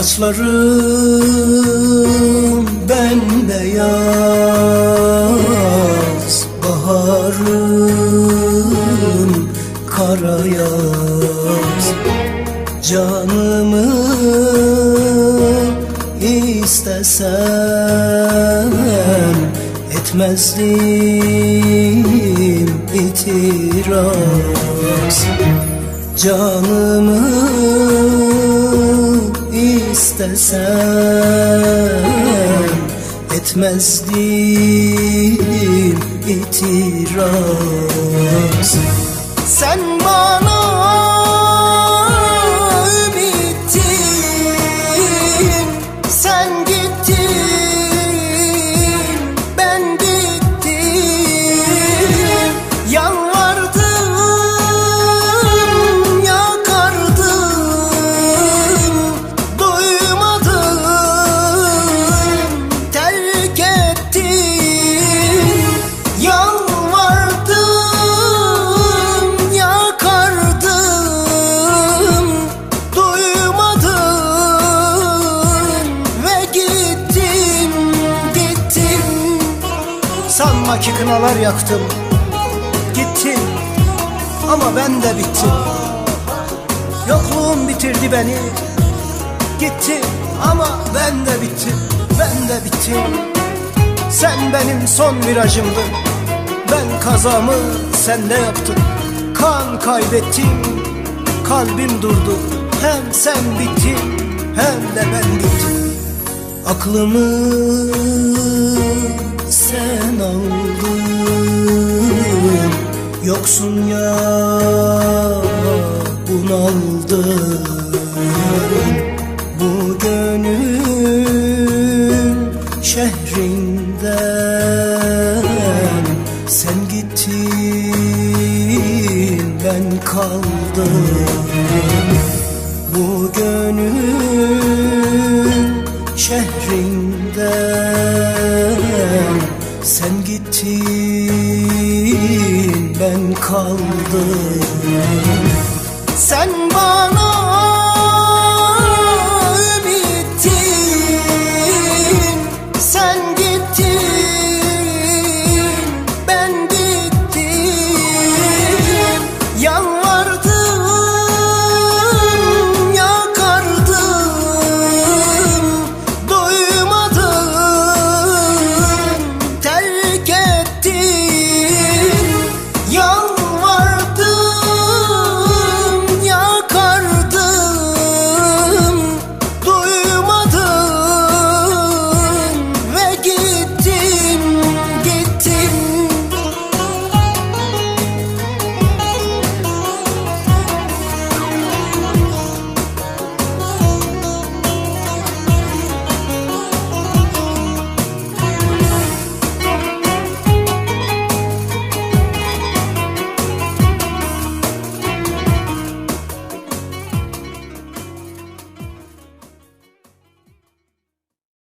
Saçlarım bembeyaz Baharım kara yaz. Canımı istesem Etmezdim itiraz. Canımı istesem Etmezdim itiraz. Sen bana Ki kınalar yaktım. Gittin Ama ben de bittim. Yokluğum bitirdi beni. Gitti ama ben de bittim. Ben de bittim. Sen benim son virajımdın. Ben kazamı sende yaptım. Kan kaybettim. Kalbim durdu. Hem sen bittin Hem de ben bittim. Aklımı sen aldın Yoksun ya bunaldım Bu gönül şehrinden Sen gittin ben kaldım. Bu gönül şehrinden Sen gittin ben kaldım. Sen bana